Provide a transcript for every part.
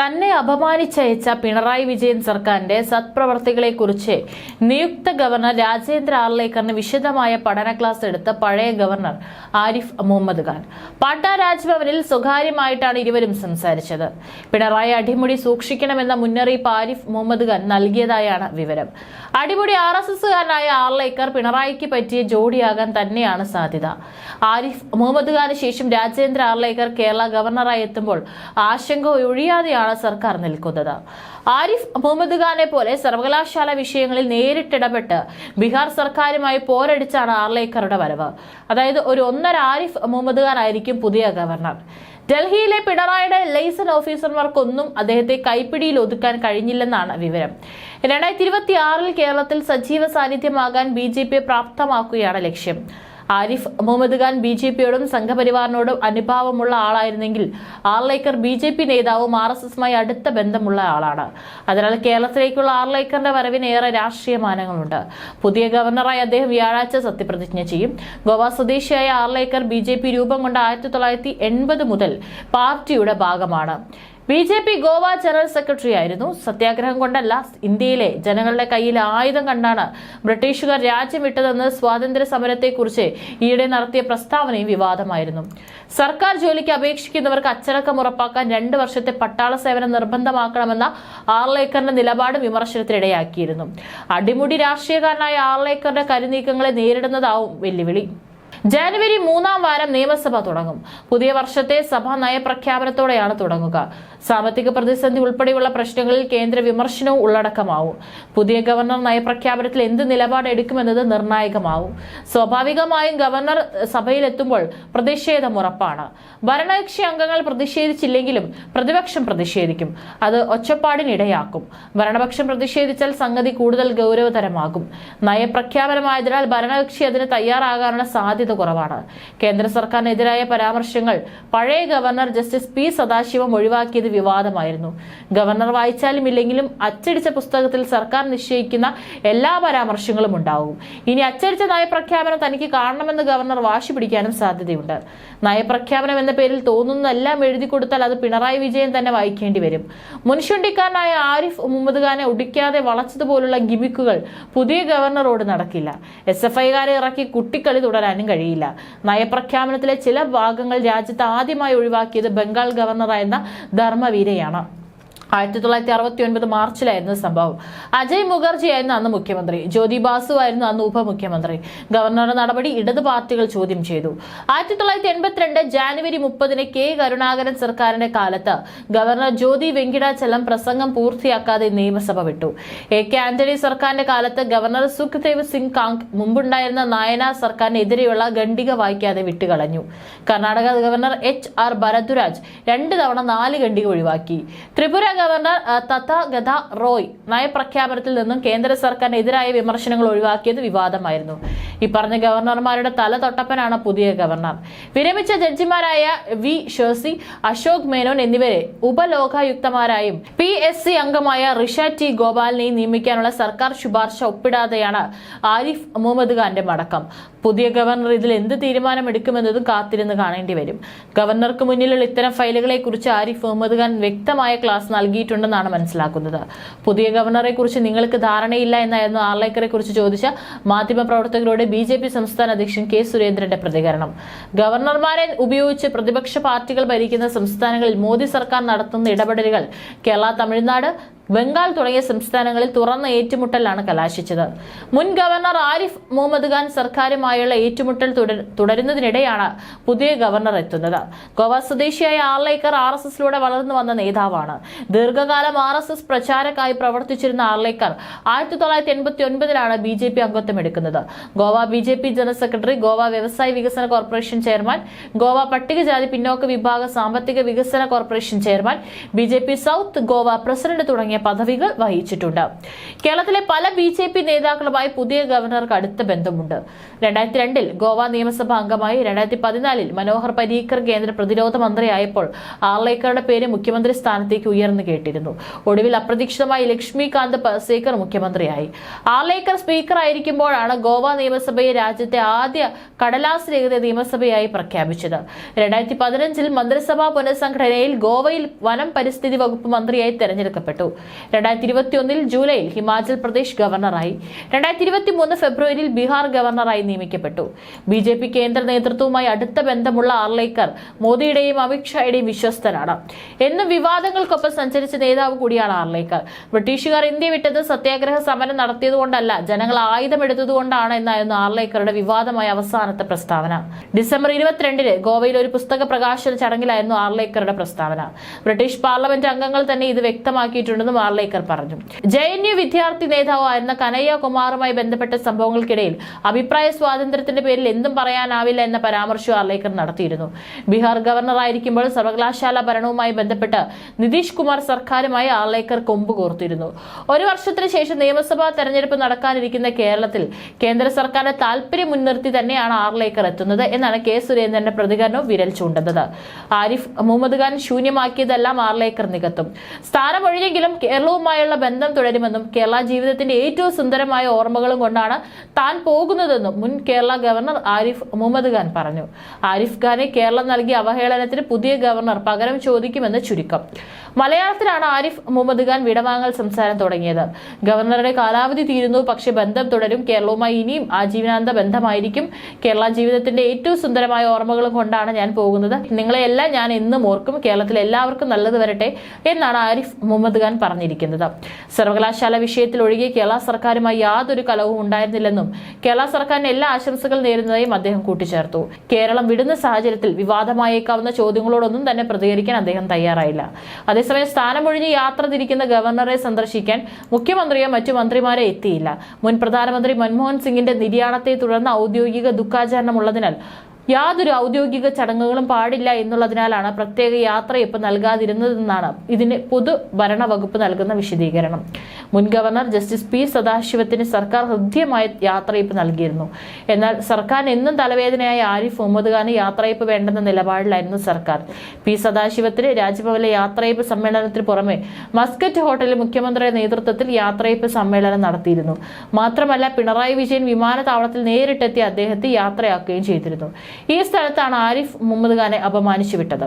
തന്നെ അപമാനിച്ചയച്ച പിണറായി വിജയൻ സർക്കാരിന്റെ സത്പ്രവർത്തികളെക്കുറിച്ച് നിയുക്ത ഗവർണർ രാജേന്ദ്ര ആർലേക്കറിന് വിശദമായ പഠന ക്ലാസ് എടുത്ത പഴയ ഗവർണർ ആരിഫ് മുഹമ്മദ് ഖാൻ. പാട്ട രാജ്ഭവനിൽ സ്വകാര്യമായിട്ടാണ് ഇരുവരും സംസാരിച്ചത്. പിണറായി അടിമുടി സൂക്ഷിക്കണമെന്ന മുന്നറിയിപ്പ് ആരിഫ് മുഹമ്മദ് ഖാൻ നൽകിയതായാണ് വിവരം. അടിമുടി ആർ എസ് എസുകാരനായ ആർലേക്കർ പിണറായിക്ക് പറ്റിയ ജോഡിയാകാൻ തന്നെയാണ് സാധ്യത. ആരിഫ് മുഹമ്മദ് ഖാന് ശേഷം രാജേന്ദ്ര ആർലേക്കർ കേരള ഗവർണറായി എത്തുമ്പോൾ ആശങ്ക ഒഴിയാതെയാണ് സർക്കാർ നിൽക്കുന്നത്. ആരിഫ് മുഹമ്മദ് ഖാനെ പോലെ സർവകലാശാല വിഷയങ്ങളിൽ നേരിട്ടിടപെട്ട് ബീഹാർ സർക്കാരുമായി പോരടിച്ചാണ് ആർലേക്കറുടെ വരവ്. അതായത് ഒരു ഒന്നര ആരിഫ് മുഹമ്മദ് ഖാൻ ആയിരിക്കും പുതിയ ഗവർണർ. ഡൽഹിയിലെ പിണറായിയുടെ ലൈസൺ ഓഫീസർമാർക്കൊന്നും അദ്ദേഹത്തെ കൈപ്പിടിയിൽ ഒതുക്കാൻ കഴിഞ്ഞില്ലെന്നാണ് വിവരം. രണ്ടായിരത്തി ഇരുപത്തി കേരളത്തിൽ സജീവ സാന്നിധ്യമാകാൻ ബി ജെ പിയെ പ്രാപ്തമാക്കുകയാണ് ലക്ഷ്യം. ആരിഫ് മുഹമ്മദ് ഖാൻ ബി ജെ പിയോടും സംഘപരിവാറിനോടും അനുഭാവമുള്ള ആളായിരുന്നെങ്കിൽ ആർലേക്കർ ബി ജെ പി നേതാവും ആർ എസ് എസുമായി അടുത്ത ബന്ധമുള്ള ആളാണ്. അതിനാൽ കേരളത്തിലേക്കുള്ള ആർലേക്കറിന്റെ വരവിന് ഏറെ രാഷ്ട്രീയ മാനങ്ങളുണ്ട്. പുതിയ ഗവർണറായി അദ്ദേഹം വ്യാഴാഴ്ച സത്യപ്രതിജ്ഞ ചെയ്യും. ഗോവ സ്വദേശിയായ ആർലേക്കർ ബി ജെ പി രൂപം കൊണ്ട ആയിരത്തി തൊള്ളായിരത്തി എൺപത് മുതൽ പാർട്ടിയുടെ ഭാഗമാണ്. B J P Goa general secretary ആയിരുന്നു. സത്യാഗ്രഹം കൊണ്ടല്ല ഇന്ത്യയിലെ ജനങ്ങളുടെ കയ്യിൽ ആയുധം കണ്ടാണ് ബ്രിട്ടീഷുകാർ രാജ്യം വിട്ടതെന്ന് സ്വാതന്ത്ര്യ സമരത്തെക്കുറിച്ച് ഈയിടെ നടത്തിയ പ്രസ്താവനയും വിവാദമായിരുന്നു. സർക്കാർ ജോലിക്ക് അപേക്ഷിക്കുന്നവർക്ക് അച്ചടക്കം ഉറപ്പാക്കാൻ രണ്ട് വർഷത്തെ പട്ടാള സേവനം നിർബന്ധമാക്കണമെന്ന ആർലേക്കറിന്റെ നിലപാട് വിമർശനത്തിനിടയാക്കിയിരുന്നു. അടിമുടി രാഷ്ട്രീയക്കാരനായ ആർലേക്കറിന്റെ കരുനീക്കങ്ങളെ നേരിടുന്നതാവും വെല്ലുവിളി. ജനുവരി മൂന്നാം വാരം നിയമസഭ തുടങ്ങും. പുതിയ വർഷത്തെ സഭ നയപ്രഖ്യാപനത്തോടെയാണ് തുടങ്ങുക. സാമ്പത്തിക പ്രതിസന്ധി ഉൾപ്പെടെയുള്ള പ്രശ്നങ്ങളിൽ കേന്ദ്ര വിമർശനവും ഉള്ളടക്കമാവും. പുതിയ ഗവർണർ നയപ്രഖ്യാപനത്തിൽ എന്ത് നിലപാട് എടുക്കുമെന്നത് നിർണായകമാവും. സ്വാഭാവികമായും ഗവർണർ സഭയിലെത്തുമ്പോൾ പ്രതിഷേധം ഉറപ്പാണ്. ഭരണകക്ഷി അംഗങ്ങൾ പ്രതിഷേധിച്ചില്ലെങ്കിലും പ്രതിപക്ഷം പ്രതിഷേധിക്കും. അത് ഒച്ചപ്പാടിനിടയാക്കും. ഭരണപക്ഷം പ്രതിഷേധിച്ചാൽ സംഗതി കൂടുതൽ ഗൗരവതരമാകും. നയപ്രഖ്യാപനമായതിനാൽ ഭരണകക്ഷി അതിന് തയ്യാറാകാനുള്ള സാധ്യത കുറവാണ്. കേന്ദ്ര സർക്കാരിനെതിരായ പരാമർശങ്ങൾ പഴയ ഗവർണർ ജസ്റ്റിസ് പി സദാശിവം ഒഴിവാക്കിയത് വിവാദമായിരുന്നു. ഗവർണർ വായിച്ചാലും ഇല്ലെങ്കിലും അച്ചടിച്ച പുസ്തകത്തിൽ സർക്കാർ നിശ്ചയിക്കുന്ന എല്ലാ പരാമർശങ്ങളും ഉണ്ടാവും. ഇനി അച്ചടിച്ച നയപ്രഖ്യാപനം തനിക്ക് കാണണമെന്ന് ഗവർണർ വാശി പിടിക്കാനും സാധ്യതയുണ്ട്. നയപ്രഖ്യാപനം എന്ന പേരിൽ തോന്നുന്നതെല്ലാം എഴുതി കൊടുത്താൽ അത് പിണറായി വിജയൻ തന്നെ വായിക്കേണ്ടി വരും. മുൻഷുണ്ടിക്കാരനായ ആരിഫ് മുഹമ്മദ് ഖാനെ ഒടിക്കാതെ വളച്ചതുപോലുള്ള ഗിമിക്കുകൾ പുതിയ ഗവർണറോട് നടക്കില്ല. എസ് എഫ് ഐകാരെ ഇറക്കി കുട്ടിക്കളി തുടരാനും കഴിയില്ല. നയപ്രഖ്യാപനത്തിലെ ചില ഭാഗങ്ങൾ രാജ്യത്ത് ആദ്യമായി ഒഴിവാക്കിയത് ബംഗാൾ ഗവർണറായിരുന്ന ധർമ്മവീരയാണ്. ആയിരത്തി തൊള്ളായിരത്തി അറുപത്തി ഒൻപത് മാർച്ചിലായിരുന്നു സംഭവം. അജയ് മുഖർജി ആയിരുന്നു അന്ന് മുഖ്യമന്ത്രി. ജ്യോതി ബാസു ആയിരുന്നു അന്ന് ഉപമുഖ്യമന്ത്രി. ഗവർണറുടെ നടപടി ഇടത് പാർട്ടികൾ ചോദ്യം ചെയ്തു. ആയിരത്തി തൊള്ളായിരത്തി എൺപത്തിരണ്ട് ജാനുവരി മുപ്പതിന് കെ കരുണാകരൻ സർക്കാരിന്റെ കാലത്ത് ഗവർണർ ജ്യോതി വെങ്കിടാചലം പ്രസംഗം പൂർത്തിയാക്കാതെ നിയമസഭ വിട്ടു. എ കെ ആന്റണി സർക്കാരിന്റെ കാലത്ത് ഗവർണർ സുഖ്ദേവ് സിംഗ് കാങ് മുമ്പുണ്ടായിരുന്ന നായന സർക്കാരിനെതിരെയുള്ള ഖണ്ഡിക വായിക്കാതെ വിട്ടുകളഞ്ഞു. Karnataka governor H R Bhardwaj രണ്ട് തവണ നാല് ഖണ്ഡിക ഒഴിവാക്കി. ത്രിപുര ഗവർണർ തഥാഗത റോയ് നയപ്രഖ്യാപനത്തിൽ നിന്നും കേന്ദ്ര സർക്കാരിനെതിരായ വിമർശനങ്ങൾ ഒഴിവാക്കിയത് വിവാദമായിരുന്നു. ഈ പറഞ്ഞ ഗവർണർമാരുടെ തല തൊട്ടപ്പനാണ് പുതിയ ഗവർണർ. വിരമിച്ച ജഡ്ജിമാരായ വി ഷേഴ്സി അശോക് മേനോൻ എന്നിവരെ ഉപലോകായുക്തമാരായും പി എസ് സി അംഗമായ റിഷ ടി ഗോപാലിനെയും നിയമിക്കാനുള്ള സർക്കാർ ശുപാർശ ഒപ്പിടാതെയാണ് ആരിഫ് മുഹമ്മദ് ഖാന്റെ മടക്കം. പുതിയ ഗവർണർ ഇതിൽ എന്ത് തീരുമാനമെടുക്കുമെന്നതും കാത്തിരുന്ന് കാണേണ്ടി വരും. ഗവർണർക്ക് മുന്നിലുള്ള ഇത്തരം ഫയലുകളെ കുറിച്ച് ആരിഫ് മുഹമ്മദ് ഖാൻ വ്യക്തമായ ക്ലാസ് നൽകിയിട്ടുണ്ടെന്നാണ് മനസ്സിലാക്കുന്നത്. പുതിയ ഗവർണറെ കുറിച്ച് നിങ്ങൾക്ക് ധാരണയില്ല എന്നായിരുന്നു ആർലേക്കറെ കുറിച്ച് ചോദിച്ച മാധ്യമപ്രവർത്തകരോട് ബി ജെ പി സംസ്ഥാന അധ്യക്ഷൻ കെ സുരേന്ദ്രന്റെ പ്രതികരണം. ഗവർണർമാരെ ഉപയോഗിച്ച് പ്രതിപക്ഷ പാർട്ടികൾ ഭരിക്കുന്ന സംസ്ഥാനങ്ങളിൽ മോദി സർക്കാർ നടത്തുന്ന ഇടപെടലുകൾ കേരള തമിഴ്നാട് ബംഗാൾ തുടങ്ങിയ സംസ്ഥാനങ്ങളിൽ തുറന്ന ഏറ്റുമുട്ടലാണ് കലാശിച്ചത്. മുൻ ഗവർണർ ആരിഫ് മുഹമ്മദ് ഖാൻ സർക്കാരുമായുള്ള ഏറ്റുമുട്ടൽ തുടരുന്നതിനിടെയാണ് പുതിയ ഗവർണർ എത്തുന്നത്. ഗോവ സ്വദേശിയായ ആർലേക്കർ ആർ എസ് എസിലൂടെ വളർന്നു വന്ന നേതാവാണ്. ദീർഘകാലം ആർ എസ് എസ് പ്രചാരക്കായി പ്രവർത്തിച്ചിരുന്ന ആർലേക്കർ ആയിരത്തി തൊള്ളായിരത്തി എൺപത്തി ഒൻപതിലാണ് ബി ജെ പി അംഗത്വം എടുക്കുന്നത് Goa B J P general secretary Goa വ്യവസായ വികസന കോർപ്പറേഷൻ ചെയർമാൻ ഗോവ പട്ടികജാതി പിന്നോക്ക വിഭാഗ സാമ്പത്തിക വികസന corporation chairman B south Goa president തുടങ്ങിയ പദവികൾ വഹിച്ചിട്ടുണ്ട്. കേരളത്തിലെ പല ബി ജെ പി നേതാക്കളുമായി പുതിയ ഗവർണർക്ക് അടുത്ത ബന്ധമുണ്ട്. രണ്ടായിരത്തി രണ്ടിൽ ഗോവ നിയമസഭാ അംഗമായി രണ്ടായിരത്തി പതിനാലിൽ മനോഹർ പരീക്കർ കേന്ദ്ര പ്രതിരോധ മന്ത്രിയായപ്പോൾ ആർലേക്കറുടെ പേര് മുഖ്യമന്ത്രി സ്ഥാനത്തേക്ക് ഉയർന്നു കേട്ടിരുന്നു. ഒടുവിൽ അപ്രതീക്ഷിതമായി ലക്ഷ്മികാന്ത് പസേക്കർ മുഖ്യമന്ത്രിയായി. ആർലേക്കർ സ്പീക്കർ ആയിരിക്കുമ്പോഴാണ് ഗോവ നിയമസഭയെ രാജ്യത്തെ ആദ്യ കടലാസ് രഹിത നിയമസഭയായി പ്രഖ്യാപിച്ചത്. രണ്ടായിരത്തി പതിനഞ്ചിൽ മന്ത്രിസഭാ പുനഃസംഘടനയിൽ ഗോവയിൽ വനം പരിസ്ഥിതി വകുപ്പ് മന്ത്രിയായി തെരഞ്ഞെടുക്കപ്പെട്ടു. രണ്ടായിരത്തി ഇരുപത്തിയൊന്നിൽ ജൂലൈയിൽ ഹിമാചൽ പ്രദേശ് ഗവർണറായി. രണ്ടായിരത്തി ഇരുപത്തി മൂന്ന് ഫെബ്രുവരിയിൽ ബീഹാർ ഗവർണറായി നിയമിക്കപ്പെട്ടു. ബി ജെ പി കേന്ദ്ര നേതൃത്വവുമായി അടുത്ത ബന്ധമുള്ള ആർലേക്കർ മോദിയുടെയും അമിത്ഷായുടെയും വിശ്വസ്തനാണ്. എന്നും വിവാദങ്ങൾക്കൊപ്പം സഞ്ചരിച്ച നേതാവ് കൂടിയാണ് ആർലേക്കർ. ബ്രിട്ടീഷുകാർ ഇന്ത്യ വിട്ടത് സത്യാഗ്രഹ സമരം നടത്തിയതുകൊണ്ടല്ല ജനങ്ങൾ ആയുധമെടുത്തതുകൊണ്ടാണ് എന്നായിരുന്നു ആർലേക്കറുടെ വിവാദമായ അവസാനത്തെ പ്രസ്താവന. ഡിസംബർ ഇരുപത്തിരണ്ടിന് ഗോവയിൽ ഒരു പുസ്തക പ്രകാശന ചടങ്ങിലായിരുന്നു ആർലേക്കറുടെ പ്രസ്താവന. ബ്രിട്ടീഷ് പാർലമെന്റ് അംഗങ്ങൾ തന്നെ ഇത് വ്യക്തമാക്കിയിട്ടുണ്ടെന്നും ആർലേക്കർ പറഞ്ഞു. ജെ എൻ യു വിദ്യാർത്ഥി നേതാവായിരുന്ന കനയ്യ കുമാറുമായി ബന്ധപ്പെട്ട സംഭവങ്ങൾക്കിടയിൽ അഭിപ്രായ സ്വാതന്ത്ര്യത്തിന്റെ പേരിൽ എന്തും പറയാനാവില്ല എന്ന പരാമർശം വാർലേക്കർ നടത്തിയിരുന്നു. ബീഹാർ ഗവർണറായിരിക്കുമ്പോൾ സർവകലാശാല ഭരണവുമായി ബന്ധപ്പെട്ട് നിതീഷ് കുമാർ സർക്കാരുമായി ആർലേക്കർ കൊമ്പ് കോർത്തിരുന്നു. ഒരു വർഷത്തിന് ശേഷം നിയമസഭാ തെരഞ്ഞെടുപ്പ് നടക്കാനിരിക്കുന്ന കേരളത്തിൽ കേന്ദ്ര സർക്കാരിന്റെ താല്പര്യം മുൻനിർത്തി തന്നെയാണ് ആർലേക്കർ എത്തുന്നത് എന്നാണ് കെ സുരേന്ദ്രന്റെ പ്രതികരണവും വിരൽ ചൂണ്ടുന്നത്. ആരിഫ് മുഹമ്മദ് ഖാൻ ശൂന്യമാക്കിയതെല്ലാം ആർലേക്കർ നികത്തും. സ്ഥാനമൊഴിഞ്ഞെങ്കിലും കേരളവുമായുള്ള ബന്ധം തുടരുമെന്നും കേരള ജീവിതത്തിന്റെ ഏറ്റവും സുന്ദരമായ ഓർമ്മകളും കൊണ്ടാണ് താൻ പോകുന്നതെന്നും മുൻ കേരള ഗവർണർ ആരിഫ് മുഹമ്മദ് ഖാൻ പറഞ്ഞു. ആരിഫ് ഖാനെ കേരളം നൽകിയ അവഹേളനത്തിന് പുതിയ ഗവർണർ പകരം ചോദിക്കുമെന്ന് ചുരുക്കം. മലയാളത്തിലാണ് ആരിഫ് മുഹമ്മദ് ഖാൻ വിടവാങ്ങൽ സംസാരം തുടങ്ങിയത്. ഗവർണറുടെ കാലാവധി തീരുന്നു പക്ഷേ ബന്ധം തുടരും. കേരളവുമായി ഇനിയും ആജീവനാന്ത ബന്ധമായിരിക്കും. കേരള ജീവിതത്തിന്റെ ഏറ്റവും സുന്ദരമായ ഓർമ്മകളും കൊണ്ടാണ് ഞാൻ പോകുന്നത്. നിങ്ങളെയെല്ലാം ഞാൻ എന്നും ഓർക്കും. കേരളത്തിൽ എല്ലാവർക്കും നല്ലത് വരട്ടെ എന്നാണ് ആരിഫ് മുഹമ്മദ് ഖാൻ പറഞ്ഞിരിക്കുന്നത്. സർവകലാശാല വിഷയത്തിൽ ഒഴികെ കേരള സർക്കാരുമായി യാതൊരു കലവും ഉണ്ടായിരുന്നില്ലെന്നും കേരള സർക്കാരിന് എല്ലാ ആശംസകൾ നേരുന്നതായും അദ്ദേഹം കൂട്ടിച്ചേർത്തു. കേരളം വിടുന്ന സാഹചര്യത്തിൽ വിവാദമായേക്കാവുന്ന ചോദ്യങ്ങളോടൊന്നും തന്നെ പ്രതികരിക്കാൻ അദ്ദേഹം തയ്യാറായില്ല. അതേസമയം സ്ഥാനമൊഴിഞ്ഞ് യാത്ര തിരിക്കുന്ന ഗവർണറെ സന്ദർശിക്കാൻ മുഖ്യമന്ത്രിയോ മറ്റു മന്ത്രിമാരെ എത്തിയില്ല. മുൻ പ്രധാനമന്ത്രി മൻമോഹൻ സിംഗിന്റെ നിര്യാണത്തെ തുടർന്ന് ഔദ്യോഗിക ദുഃഖാചരണം ഉള്ളതിനാൽ യാതൊരു ഔദ്യോഗിക ചടങ്ങുകളും പാടില്ല എന്നുള്ളതിനാലാണ് പ്രത്യേക യാത്ര യാത്രയപ്പ് നൽകാതിരുന്നതെന്നാണ് ഇതിന് പൊതു ഭരണ വകുപ്പ് നൽകുന്ന വിശദീകരണം. മുൻ ഗവർണർ ജസ്റ്റിസ് പി സദാശിവത്തിന് സർക്കാർ ഹൃദ്യമായ യാത്രയപ്പ് നൽകിയിരുന്നു. എന്നാൽ സർക്കാർ എന്നും തലവേദനയായ ആരിഫ് മുഹമ്മദ് ഖാന് യാത്രയപ്പ് വേണ്ടെന്ന നിലപാടിലായിരുന്നു സർക്കാർ. പി സദാശിവത്തിന് രാജ്ഭവനിലെ യാത്രയപ്പ് സമ്മേളനത്തിന് പുറമെ മസ്കറ്റ് ഹോട്ടലിൽ മുഖ്യമന്ത്രിയുടെ നേതൃത്വത്തിൽ യാത്രയപ്പ് സമ്മേളനം നടത്തിയിരുന്നു. മാത്രമല്ല പിണറായി വിജയൻ വിമാനത്താവളത്തിൽ നേരിട്ടെത്തി അദ്ദേഹത്തെ യാത്രയാക്കുകയും ചെയ്തിരുന്നു. ഈ സ്ഥലത്താണ് ആരിഫ് മുഹമ്മദ് ഖാനെ അപമാനിച്ചു വിട്ടത്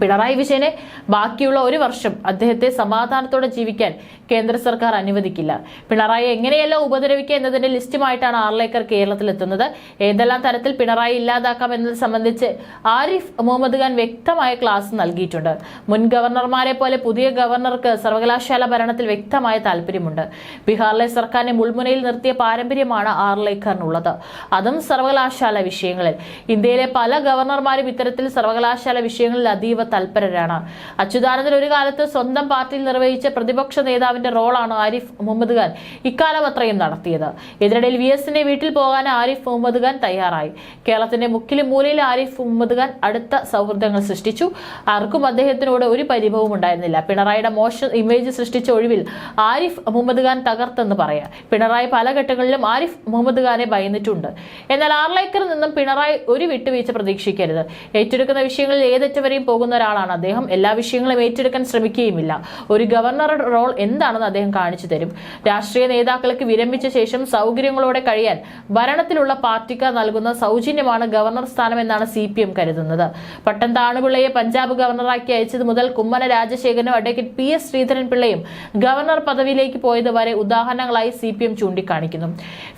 പിണറായി വിജയനെ ബാക്കിയുള്ള ഒരു വർഷം അദ്ദേഹത്തെ സമാധാനത്തോടെ ജീവിക്കാൻ കേന്ദ്ര സർക്കാർ അനുവദിക്കില്ല. പിണറായി എങ്ങനെയല്ല ഉപദ്രവിക്കുക എന്നതിന്റെ ലിസ്റ്റുമായിട്ടാണ് ആർലേക്കർ കേരളത്തിലെത്തുന്നത്. ഏതെല്ലാം തരത്തിൽ പിണറായി ഇല്ലാതാക്കാം എന്നത് സംബന്ധിച്ച് ആരിഫ് മുഹമ്മദ് ഖാൻ വ്യക്തമായ ക്ലാസ് നൽകിയിട്ടുണ്ട്. മുൻ ഗവർണർമാരെ പോലെ പുതിയ ഗവർണർക്ക് സർവകലാശാല ഭരണത്തിൽ വ്യക്തമായ താല്പര്യമുണ്ട്. ബീഹാറിലെ സർക്കാരിനെ മുൾമുനയിൽ നിർത്തിയ പാരമ്പര്യമാണ് ആർലേക്കറിനുള്ളത് അതും സർവകലാശാല വിഷയങ്ങളിൽ. ഇന്ത്യയിലെ പല ഗവർണർമാരും ഇത്തരത്തിൽ സർവകലാശാല വിഷയങ്ങളിൽ അതീവ തൽപരരാണ് അച്യുതാനന്ദൻ ഒരു കാലത്ത് സ്വന്തം പാർട്ടിയിൽ നിർവഹിച്ച പ്രതിപക്ഷ നേതാവിന്റെ റോളാണ് ആരിഫ് മുഹമ്മദ് ഖാൻ ഇക്കാലം അത്രയും നടത്തിയത്. ഇതിനിടയിൽ വി എസിന്റെ വീട്ടിൽ പോകാൻ ആരിഫ് മുഹമ്മദ് ഖാൻ തയ്യാറായി. കേരളത്തിന്റെ മുക്കിലും മൂലയിൽ ആരിഫ് മുഹമ്മദ് ഖാൻ അടുത്ത സൗഹൃദങ്ങൾ സൃഷ്ടിച്ചു. ആർക്കും അദ്ദേഹത്തിനോട് ഒരു പരിഭവവും ഉണ്ടായിരുന്നില്ല. പിണറായിയുടെ മോശം ഇമേജ് സൃഷ്ടിച്ച ഒഴിവിൽ ആരിഫ് മുഹമ്മദ് ഖാൻ തകർത്തെന്ന് പറയാം. പിണറായി പല ഘട്ടങ്ങളിലും ആരിഫ് മുഹമ്മദ് ഖാനെ ഭയന്നിട്ടുണ്ട്. എന്നാൽ ആർലൈക്കറിൽ നിന്നും പിണറായി ഒരു വിട്ടുവീഴ്ച പ്രതീക്ഷിക്കരുത്. ഏറ്റെടുക്കുന്ന വിഷയങ്ങളിൽ ഏതറ്റവരെയും പോകുന്ന ഒരാളാണ് അദ്ദേഹം. എല്ലാ വിഷയങ്ങളും ഏറ്റെടുക്കാൻ ശ്രമിക്കുകയുമില്ല. ഒരു ഗവർണറുടെ റോൾ എന്താണെന്ന് അദ്ദേഹം കാണിച്ചു തരും. രാഷ്ട്രീയ നേതാക്കൾക്ക് വിരമിച്ച ശേഷം സൗകര്യങ്ങളോടെ കഴിയാൻ ഭരണത്തിലുള്ള പാർട്ടിക്കാർ നൽകുന്ന സൗജന്യമാണ് ഗവർണർ സ്ഥാനം എന്നാണ് സി പി എം കരുതുന്നത്. പട്ടം താണുപിള്ളയെ പഞ്ചാബ് ഗവർണറാക്കി അയച്ചത് മുതൽ കുമ്മന രാജശേഖരനും അഡ്വക്കേറ്റ് പി എസ് ശ്രീധരൻ പിള്ളയും ഗവർണർ പദവിയിലേക്ക് പോയത് വരെ ഉദാഹരണങ്ങളായി സി പി എം ചൂണ്ടിക്കാണിക്കുന്നു.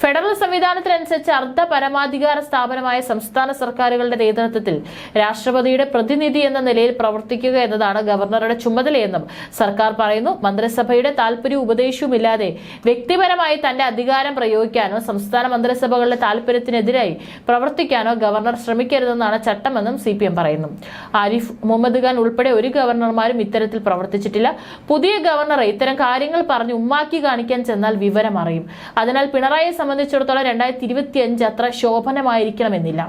ഫെഡറൽ സംവിധാനത്തിനനുസരിച്ച് അർദ്ധ പരമാധികാര സ്ഥാപനമായ സംസ്ഥാന സർക്കാരുകളുടെ നേതൃത്വത്തിൽ രാഷ്ട്രപതിയുടെ പ്രതിനിധി എന്ന നിലയിൽ പ്രവർത്തിക്കുക എന്നതാണ് ഗവർണറുടെ ചുമതലയെന്നും സർക്കാർ പറയുന്നു മന്ത്രിസഭയുടെ താല്പര്യവും ഉപദേശവുമില്ലാതെ വ്യക്തിപരമായി തന്റെ അധികാരം പ്രയോഗിക്കാനോ സംസ്ഥാന മന്ത്രിസഭകളുടെ താല്പര്യത്തിനെതിരായി പ്രവർത്തിക്കാനോ ഗവർണർ ശ്രമിക്കരുതെന്നാണ് ചട്ടമെന്നും സി പറയുന്നു. ആരിഫ് മുഹമ്മദ് ഖാൻ ഉൾപ്പെടെ ഒരു ഗവർണർമാരും ഇത്തരത്തിൽ പ്രവർത്തിച്ചിട്ടില്ല. പുതിയ ഗവർണറെ ഇത്തരം കാര്യങ്ങൾ പറഞ്ഞ് ഉമ്മാക്കി കാണിക്കാൻ ചെന്നാൽ വിവരം അറിയും. അതിനാൽ പിണറായിയെ സംബന്ധിച്ചിടത്തോളം രണ്ടായിരത്തി ഇരുപത്തിയഞ്ച് അത്ര ശോഭനമായിരിക്കണമെന്നില്ല.